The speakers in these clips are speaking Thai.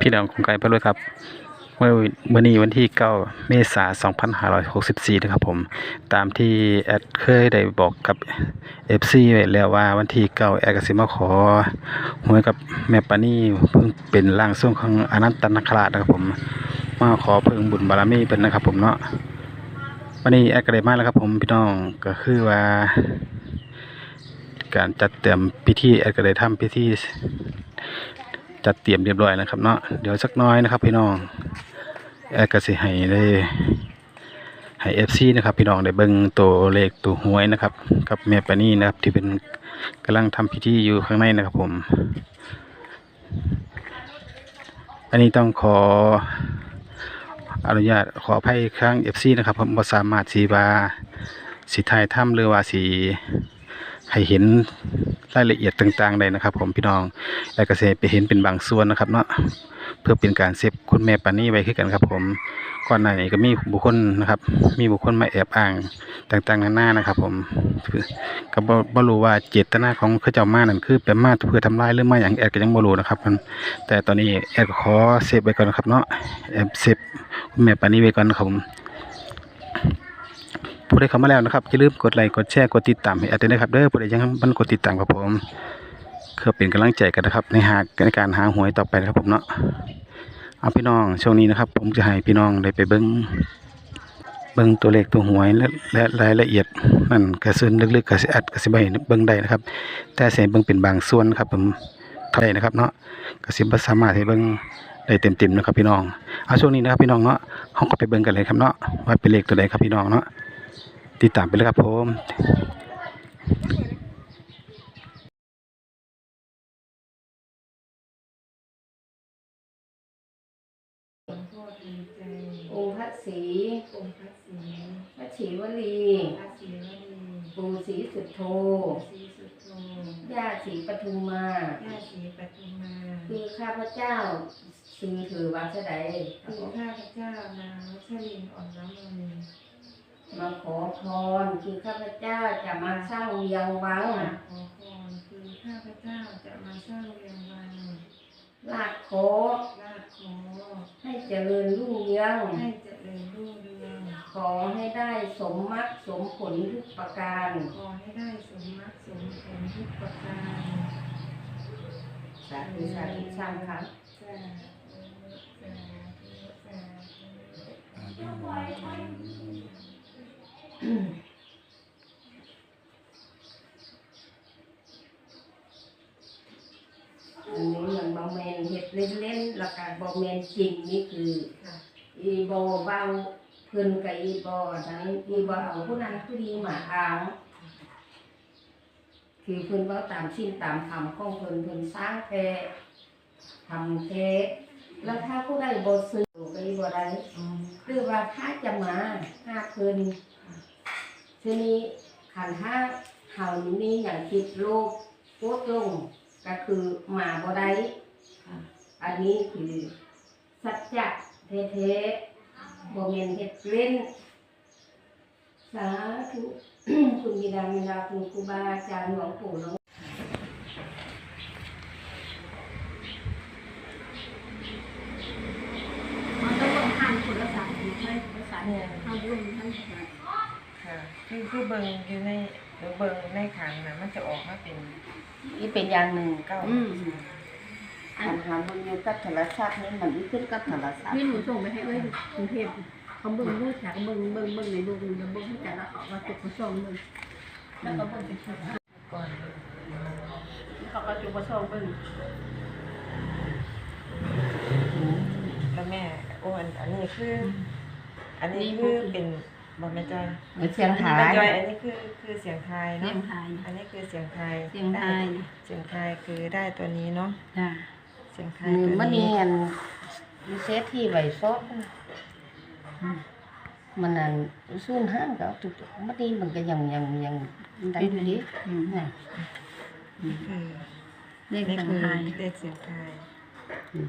พี่น้องของไก่ไปด้วยครับเมื่อวันนี้วันที่ 9 เมษายน 2564 นะครับผม ตามที่แอดเคยได้บอกกับ FC ไว้แล้วว่าวันที่ 9 แอดก็สิมาขอหวยกับแม่ปานี่เพิ่งเป็นร่างทรงของอนันตนาคราชนะครับผม มาขอเพิ่งบุญบารมีเป็นนะครับผมเนาะ วันนี้แอดก็ได้มาแล้วครับผมพี่น้องก็คือว่า การจัดเตรียมพิธีแอดก็ได้ทำพิธี จัดเตรียมเรียบร้อยนะครับเนาะเดี๋ยวสักน้อยนะครับพี่น้องแอดก็สิให้ได้ให้ FC นะครับพี่น้องได้เบิ่งตัวเลขตัวหวยนะครับกับแม่ปานี่นะครับที่เป็นกำลังทำพิธีอยู่ข้างในนะครับผม อันนี้ต้องขออนุญาตขออภัยครั้ง FC นะครับผมบ่สามารถสีว่าสีถ่ายถ้ำหรือว่าสี ให้เห็นรายละเอียดต่างๆได้นะครับ ผมพี่น้องและก็เสไปเห็นเป็นบางส่วนนะครับ เนาะเพื่อเป็นการเซฟคุณแม่ปานี่ไว้คือกันครับ ผมก่อนหน้านี้ก็มีบุคคลนะครับ มีบุคคลมาแอบอ้างต่างๆนานานะครับ ผมก็บ่บ่รู้ว่าเจตนาของเขาเจ้ามานั่นคือเป็นมาเพื่อทำลายหรือมาอย่างแอดก็ยังบ่รู้นะครับมันแต่ตอนนี้แอดก็ขอเซฟไว้ก่อนนะครับเนาะแอบเซฟคุณแม่ปานี่ไว้ก่อนครับผม ผู้ใดเข้ามาแล้วนะครับอย่าลืมกดไลค์กดแชร์กดติดตามให้อดด้วยนะครับเด้อผู้ใดยังบ่กดติดตามครับผมเพื่อเป็นกำลังใจกันนะครับ ในหากในการหาหวยต่อไปนะครับผมเนาะเอาพี่น้องช่วงนี้นะครับ ผมจะให้พี่น้องได้ไปเบิ้งเบิ้งตัวเลขตัวหวยและและรายละเอียดนั่นกระซึนลึกๆกระสิอัดกระสิบใบเบิ้งได้นะครับ แต่เสียเบิ้งเป็นบางส่วนครับผมเท่าได้นะครับเนาะกระสิบสามารถให้เบิ้งได้เต็มๆนะครับพี่น้องเอาช่วงนี้นะครับพี่น้องเนาะห้องก็ไปเบิ้งกันเลยครับเนาะว่าเป็นเลขตัวใดครับพี่น้องเนาะ ติดตามไปเลยครับผมองค์พระศรีองค์พระศรีพระศรีวลีพระศรีวลีปู่ศรีสุโธศรีสุโธย่าศรีปทุมมาย่าศรีปทุมมาคือข้าพเจ้าซื้อถือวัดเสดคือข้าพเจ้านางวัชรินทร์อ่อนน้ำมนต์ มาขอพรคือข้าพเจ้าจะมาสร้างเวียงวังมาขอพรคือข้าพเจ้าจะมาสร้างเรียงวังลาดโคลาดขอให้เจริญรุ่งเรือง ให้เจริญรุ่งเรือง ขอให้ได้สมมรรคสมผลทุกประการ ขอให้ได้สมมรรคสมผลทุกประการสาธุสาธุสร้างครับสาธุสาธุสาธุ อันนี้มันบอแมนเห็ดเล่นๆแล้วก็บอแมนจริงนี่คือค่ะอีบอเบาเพิ่นกับอีบอนั้นอีบอเอาผู้นั้นผู้ดีมาเอาคือเพิ่นเว่าตามสิ้นตามธรรมของเพิ่นเพิ่นสร้างแท้ทำแท้แล้วถ้าผู้ใดบ่ซื้อก็อีบ่ได้อ๋อคือว่าถ้าจะมาห้าเพิ่น ทีนี้ขันห้าเฮานี้มีอย่างคิดโลกโคตรลงก็คือมาบ่ได้อันนี้คือสัจจะเทเทบ่เมนเฮ็ดเล่น สาธุคุณบิดามารดาคุณครูบาอาจารย์หลวงปู่หลวง มันต้องลงทันคนละสายไม่ใช่คนละสายทำบุญท่านสาย ค่ะคือคือเบิ่งอยู่ในหรือเบิ่งในขันน่ะมันจะออกมาเป็นนี่เป็นอย่างหนึ่งเก้าอืมอันหามันอยู่กับโทรศัพท์นี่มันขึ้นกับโทรศัพท์ที่หนูส่งไปให้เอ้ยกรุงเทพเขาเบิ่งรูปจากเบิ่งเบิ่งเบิ่งในดูเบิ่งเบิ่งให้แต่ละเขาว่าจุดประสงค์เบิ่งแล้วก็เบิ่งเป็นชุดก่อนเขาก็จุดประสงค์เบิ่งแล้วแม่โอ้อันอันนี้คือ อันนี้คือเป็น บอแม่จอยเสียงหาแม่ยจอยอันนี้คือคือเสียงไทายเสียเนาะงไทย อันนี้คือเสียงไทายเสียงไทยเสียงไทายคือได้ตัวนี้เนาะจ้าเสียงไทายมือตัวมันนี้เนียนมีเซตที่ไว้ซอกมันนั่นซูนห้างก็ตุกๆมันนี่มันก็ยังยังยังได้อยู่ดิอืมน่ะคือเลขนี่เสียงคือไทยเลขเสียงไทายอืม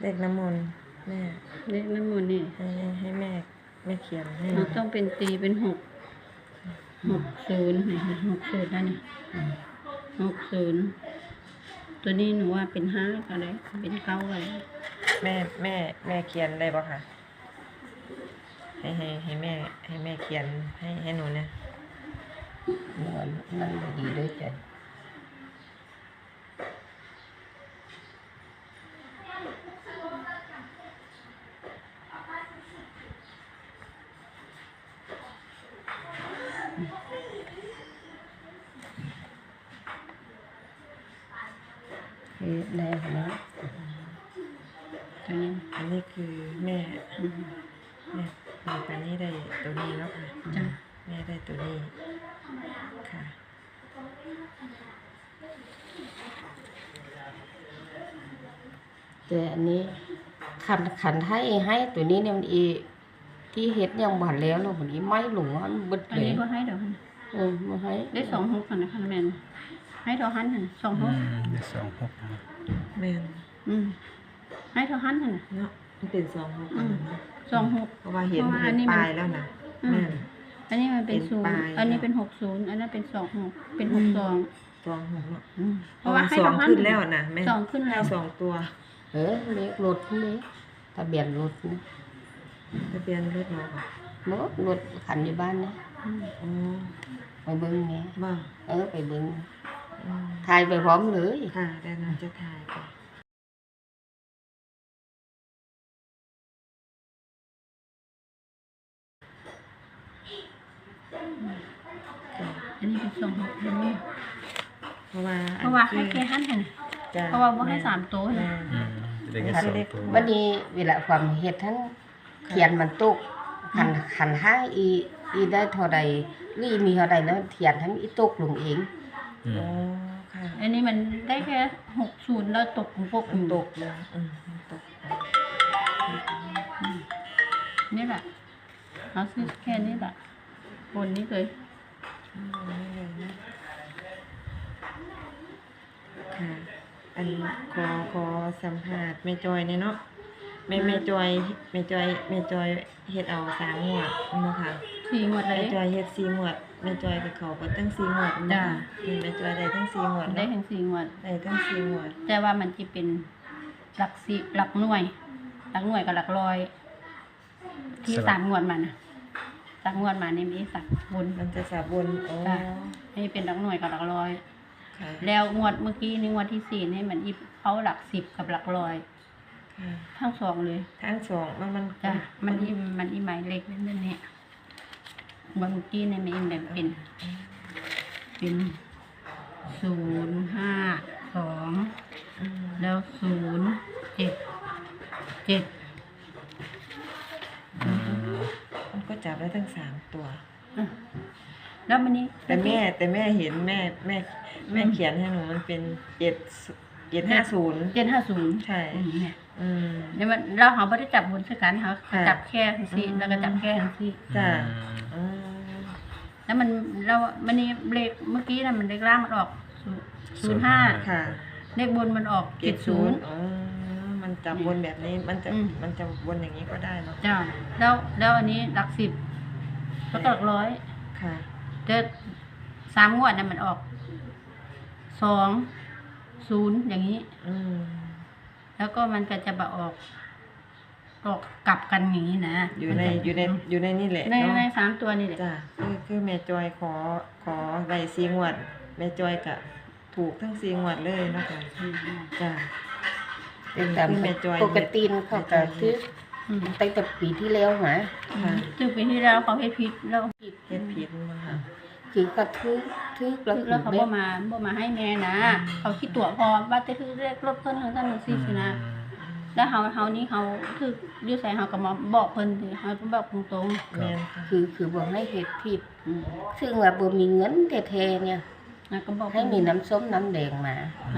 เลขน้ำมนต์ แม่เลขน้ำมันต์นี่ให้ให้แม่แม่เขียนให้เราต้องเป็นตีเป็นหกหกศูนย์นี่หกศูนย์นั่นนี่หกศูนย์ตัวนี้หนูว่าเป็นห้าก็ได้เป็นเก้าก็ได้แม่แม่แม่เขียนได้บ่ค่ะให้ให้ให้แม่ ให้แม่เขียนให้ให้หนูเนี่ยมันนั่นบ่ดีด้วยจ้ะเฮ็ดแน่นะตัวนี้อันนี้คือแม่อืมแม่แม่ปานนี้ได้ตัวนี้แล้วค่ะจ้ะแม่ได้ตัวนี้ค่ะแต่อันนี้ขันขันให้ให้ตัวนี้เนี่ยมันอีที่เฮ็ดยังบ่แล้วแล้วมันอีไม่หลงมันเบิดอันเลยนี้ก็ให้ดอกหันเออมาให้ได้สองหกกันนะคะแม่น ให้ดอกหันหันสองหอืกมได้สองหกนะครับแม่นอืมให้ดอกหันหันน่ะ เนาะมันเป็นสองหกอันนั้นเนาะสองหก เพราะว่าเห็นเพราะว่าอัเห็นนนี้มัน ปลายแล้วนะอืมแม่นอันนี้มันเป็นเป็นศูนปย์ลาย อันนี้เป็นหกศูนย์อันนั้นเป็นสองหกเป็นหกสองสองหกเนาะอืมเพเพราะราะว่าว่าให้สดอองกหันขึ้นแล้วนะแม่สองขึ้นแล้วให้สองตัวเออเลขรถนี่ทะเบียนรถนี่ทะเบียนรถเราค่ะรถรถคันอยู่บ้านนะอืมอ๋อไปเบิ่งแหน่บ้าเออไปเบิ่งอืม ถ่ายไปพร้อมเลย ค่ะแต่น้องจะถ่ายไปอันนี้เป็นสองหกอันนี้เพราะว่าเพราะว่าให้แค่หันหันจ้เพราะว่าบ่ให้สามตัวแม่นะ อืมจะได้แค่สองตัววันนี้เวลาความเฮ็ดทั้งเขียนมันตกขันขันห้าอีอีได้เท่าใดหรืออีมีเท่าใดแล้วเขียนทั้งอีตกลงเอง อือ๋อมค่ะอันนี้มันได้แค่หกศูนย์แล้วตกของพวกมันตกเลยอืมมันตกนี่แหละเอาซื้อแค่นี้แหละบนนี้เลยอืมนี่เลยนะค่ะอันขอขอสัมภาษณ์แม่จอยเนี่ยเนาะแม่แม่จอยแม่จอยแม่จอยเฮ็ดเอาสามหมวดเนาะค่ะ สี่หมดเลแม่ย จอยเฮ็ดสี่หมวดแม่จอยกับเขาก็ตั้งสี่หมวดจ้ะ นี่แม่จอยได้ทั้งสี่หมวดได้เนาะถึงสี่หมวด ได้ทั้งสี่หมวดแต่ว่ามันจะเป็นหลักสิบหลักหน่วย หลักหน่วยกับหลักร้อย ที่สามงวดมันนะสามงวดมาในมีสักบน มันจะสับบนอ๋อจ้ะ ให้เป็นหลักหน่วยกับหลักร้อย ค่ะแล้วงวดเมื่อกี้นี่งวดที่สี่นี่มันอีเอาหลักสิบกับหลักร้อย ค่ะทั้งสองเลยทั้งสองมันมันจ้ะมันอีมันอีหมายเล็กนั่นเนี่ยวัน เมื่อกี้เนี่ยมันอีแบบเป็น เป็นศูนย์ห้าสองอืมแล้วศูนย์เจ็ดเจ็ดอืมมันก็จับได้ทั้งสามตัวอะแล้วมันนี้แต่แม่แต่แม่เห็นแม่แม่แม่เขียนให้หนูมันเป็นเจ็ดเจ็ดห้าศูนย์เจ็ดห้าศูนย์ใช่เนี่ย อืม เนี่ยมันเราเขาไม่ได้จับบนสกันเขาค่ะ จับแค่ทั้งสี่อืมแล้วก็จับแค่ทั้งสี่จ้ะอืมอืม แล้วมันเรามันนี่เลขเมื่อกี้น่ะมันเลขล่างมันออกศูนย์ห้าค่ะ เลขบนมันออกเจ็เจ็ดดศูศูนนย์ย์ อ๋อ มันจับวนแบบนี้ มันจะ อืม มันจะวนอย่างนี้ก็ได้เนาะ จ้าแล้วแล้วอันนี้หลักสิบแล้วก็หลักร้อยค่ะเจอสามงวดน่ะมันออกสองศูนย์อย่างนี้ อืม แล้วก็มันก็จะมาออกออกกลับกันอย่างนี้นะอยู่ในอยู่ในอยู่ในนี่แหละในเนาะในสามตัวนี่แหละจ้ะคือคือแม่จอยขอขอใบซีงวด แม่จอยกะถูกทั้งซีงวดเลยเนาะค่ะอืมจ้ะแต่ตามคือแม่จอยปกติเขาก็คืออืมตั้งแต่ปีที่แล้วหาค่ะ ซึ่งปีที่แล้วเขาให้พิษแล้ว เฮ็ดผิดมาค่ะ คือก็ทึกทึกแล้วทึกคืแล้อวเขาแม่บ่มาบ่มาให้แม่นะ เขาคิดตัวพอว่าจะคือเลขลบเพิ่นเขาท่านซี่สินะ แล้วเฮาเฮานี่เขาคืออยู่ใส่เฮาก็มาบอกเพิ่นสิเฮาก็บอกตรงแม่นค่ะคือคือบ่ให้เฮ็ดผิดๆอืมซึ่งว่าบ่มีเงินแท้ๆเนี่ยแล้วก็บอกให้มีน้ำส้มน้ำแดงมา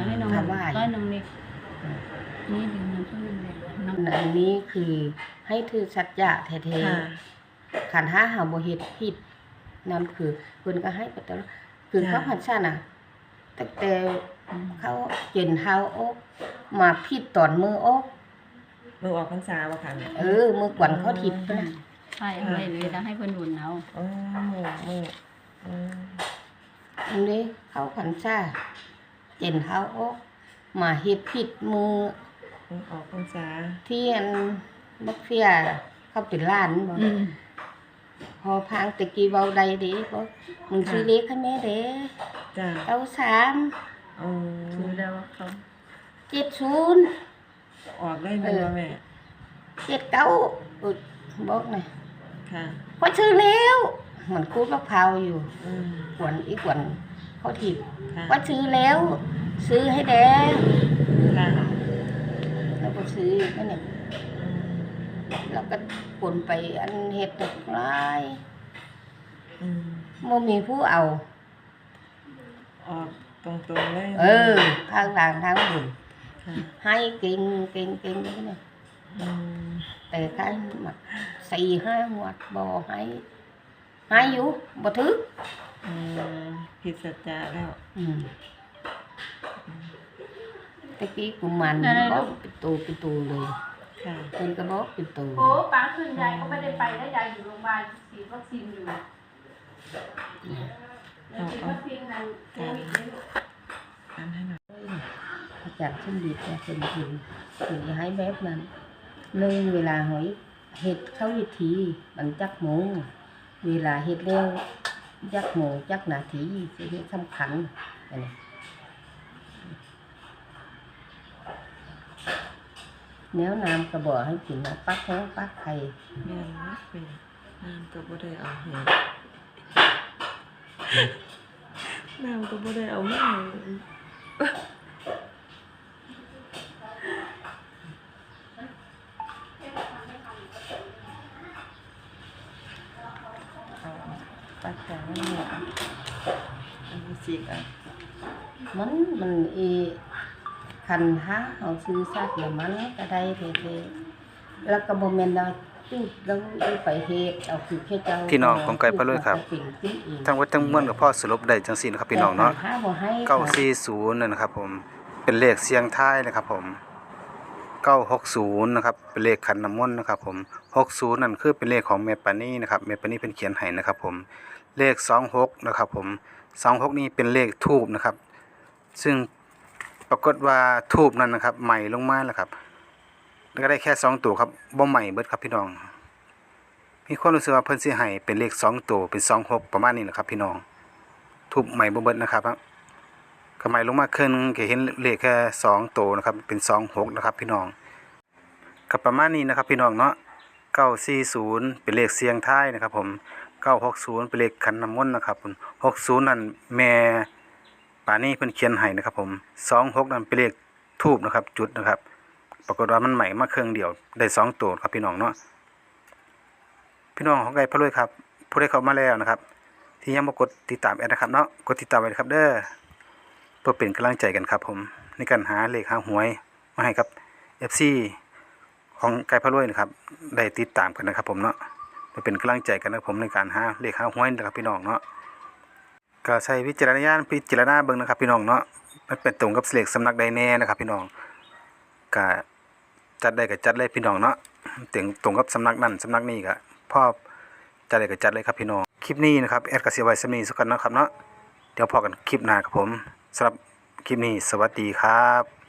ให้น้องถามว่าก็น้องเล็กนี่ถึงน้ำส้มน้ำแดงน้องอันนี้คือให้ถือสัจจะแท้ค่ะ ๆขันห้าหาบ่เฮ็ดผิด นั่นคือเพิ่นก็ให้ไปตลอดคือเขาพันซ่าน่ะตั้งแต่เขาเห็นเฮาออกมาผิดตอนมือออกมือออกพรรษาบ่ค่ะแม่เออมือกวนเขาทิพย์นะใช่เอาไว้เลยแล้วให้เพิ่นหนุนเอาอ๋อมือมืออืมอันนี้เขาพันซ่าเห็นเฮาออกมาเฮ็ดผิดมือออกพรรษาที่อันบักเฟียเขาเป็นล้านบ่ อืมพอพังตะกี้เว้าใดเด้บ่มึงซื้อเลขให้แม่เด้จ้าเอาสามโอ้ถือแล้วเขาเจ็ดศูนย์ออกได้เลยแม่เจ็ดเก้าอุ๊ยบอกหน่อยค่ะพอซื้อแล้วเหมือนคูดมะพร้าวอยู่อืมกวนอีกวนเขาถีบค่ะว่าซื้อแล้ว ซื้อให้แดงค่ะแล้วก็ซื้อนั่นเนี่ยอืม แล้วก็กวนไปอันเห็ดตกลายอืมโมมีผู้เอา ออกตรงๆเลยเออทางด่างทางบุญค่ะให้เก่งเก่งเก่งนี่เนี่ยอืมแต่ใครมาสี่ห้าหัวดบ่ให้ให้อยู่บ่ถึกอืมผิดสัจจะแล้ว อืมตะกี้กุมันบอกเป็นตูเป็นตูเลย ค่ะเป็นกระบอกเป็นตูโอ้ป้าคืนยายก็ไม่ได้ไปแล้วยายอยู่โรงพยาบาลฉีดวัคซีนอยู่แล้วฉีดวัคซีนนั้นโควิดไม่รู้อันให้หน่อยอาจารย์ขึ้นดีแต่เป็นถึงถึงให้แบบนั้นหนึ่งเวลาหอยเห็ดเข้าวิธีมันจักโมงเวลาเห็ดแล้วจักโมงจักนาทีสิ่งที่สำคัญอันนี้ แนวน้ำกระบอกให้กินนะปักแห้งปักไข่แม่นบ่เป็นน้ำก็บ่ได้เอาให้น้ำก็บ่ได้เอามาให้เอาปักแห้งเนี่ยอันนี้สิอะมันมันเอ คันหาเอาซื้อซากแล้วมันก็ได้เทๆแล้วก็บ่แม่นว่าจุดแล้วเอาไปเฮ็ดเอาคือแค่เจ้าพี่น้องของไก่พะโล้ครับเป็นขึ้นเองทั้งวัดทั้งมวลกับพ่อสรุปได้จังซี่นะครับพี่น้องเนาะแต่คัหบ่ให้เก้าสี่ศูนย์นั่นนะครับผมเป็นเลขเสียงท้ายนะครับผมเก้าหกศูนย์นะครับเป็นเลขขันน้ำมนต์นะครับผมหกศูนย์นั่นคือเป็นเลขของเมปานี่นะครับเมปานี่เป็นเขียนให้นะครับผมเลขสองหกนะครับผมสองหกนี่เป็นเลขทูบนะครับ ซึ่ง ปรากฏว่าทูบนั้นนะครับใหม่ลงมาแล้วครับแล้วก็ได้แค่สองตัวครับบ่ใหม่เบิดครับพี่น้อง มีความรู้สึกว่าเพิ่นสิให้เป็นเลขสองตัวเป็นสองหกประมาณนี้นะครับ พี่น้องทูบใหม่บ่เบิดนะครับก็หมายลงมาครึ่งหนึ่งก็เห็นเลขแค่สองตัวนะครับเป็นสองหกนะครับ พี่น้องก็ประมาณนี้นะครับ พี่น้องเนาะเก้าสี่ศูนย์เป็นเลขเสียงท้ายนะครับ ผมเก้าหกศูนย์เป็นเลขขันน้ำมนต์นะครับหกศูนย์นั่นแม่ ป่านี่เพิ่นเขียนให้นะครับ ผมสองหกนั่นเป็นเลขทูบนะครับ จุดนะครับ ปรากฏว่ามันใหม่มาเครื่องเดียวได้สองตัวครับพี่น้องเนาะพี่น้องของไก่พะรวยครับผู้ได้เข้ามาแล้วนะครับ ที่ยังบ่กดติดตามแอดนะครับเนาะกดติดตามไว้นะครับ เด้อเพื่อเป็นกำลังใจกันครับ ผมในการหาเลขหาหวยมาให้ครับ FC ของไก่พะรวยนะครับ ได้ติดตามกันนะครับ ผมเนาะเพื่อเป็นกำลังใจกันนะครับผมในการหาเลขหาหวยนะครับพี่น้องเนาะ ก็ใช้วิจารณญาณพิจารณาเบิ่งนะครับ พี่น้องเนาะมันเป็นตรงกับเลกสำนักใดแน่นะครับ พี่น้องก็จัดได้ก็จัดเลยพี่น้องเนาะถึงตรงกับสำนักนั่นสำนักนี้ก็พ่อจัดได้ก็จัดเลยครับพี่น้องคลิปนี้นะครับแอดกสิไว้สมีสุกันนะครับเนาะเดี๋ยวพอกันคลิปหน้าครับผมสำหรับคลิปนี้สวัสดีครับ